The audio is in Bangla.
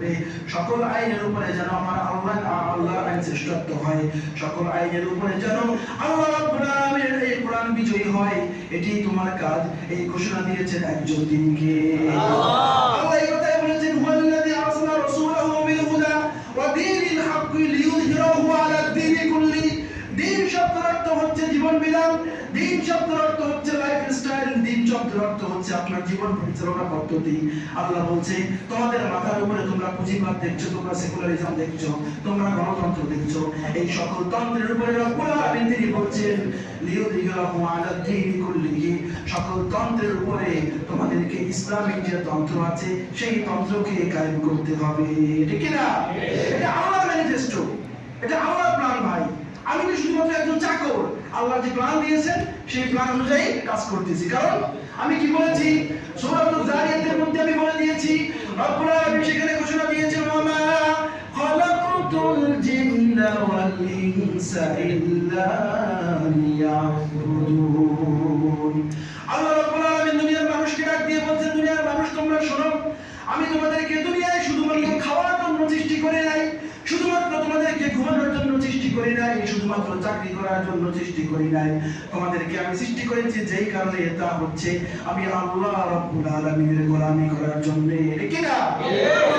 করবে সকল আইনের উপরে যেন আমার আল্লাহ আল্লাহর আইন শ্রেষ্ঠত্ব হয়। সকল আইনের উপরে যেন আল্লাহ রাব্বুল আলামিনের এই কোরআন বিজয়ী হয়, এটি তোমার কাজ। এই ঘোষণা দিয়েছেন একজন দিনকে। আল্লাহ! জীবন বিধান দিন শব্দের অর্থ হচ্ছে লাইফ স্টাইল দিন শব্দের অর্থ হচ্ছে আপনার জীবন পরিচালনা পদ্ধতি। আল্লাহ বলছে, তোমাদের মাথার উপরে তোমরা পুঁজিবাদ দেখছ, তোমরা সেকুলারিজম দেখছ, তোমরা গণতন্ত্র দেখছ। এই সকল তন্ত্রের উপরে রব্বুল আলামিন তিনি বলছেন লিইয়ুযহিরাহু আলা দ্বীনি কুল্লিহি। সকল তন্ত্রের উপরে তোমাদেরকে ইসলামিক যে তন্ত্র আছে, সেই তন্ত্রকে কায়েম করতে হবে। ঠিক না এটা আল্লাহর ম্যানিফেস্টো এটা ভাই আমি তো শুধুমাত্র একজন চাকর আল্লাহ যে প্ল্যান দিয়েছেন, সেই প্ল্যান অনুযায়ী কাজ করতেছি। কারণ আমি কি বলেছি? সূরাতুল জারিয়াতের মধ্যে আমি বলে দিয়েছি, রব্বুল আলামিন সেখানে ঘোষণা দিয়েছেন, ওয়ামা খালাকুতুল জিন্না ওয়াল ইনসা ইল্লা লিয়াবুদুন। আল্লাহ রাব্বুল আলামিন দুনিয়ার মানুষকে ডাক দিয়ে বলছেন, দুনিয়ার মানুষ তোমরা শোনো, আমি তোমাদেরকে দুনিয়ায় শুধুমাত্র খাওয়ার জন্য করি নাই, শুধুমাত্র চাকরি করার জন্য সৃষ্টি করি নাই। তোমাদেরকে আমি সৃষ্টি করেছি, যেই কারণে তা হচ্ছে, আমি আল্লাহ রাব্বুল আলামিনের গোলামি করার জন্য ঠিক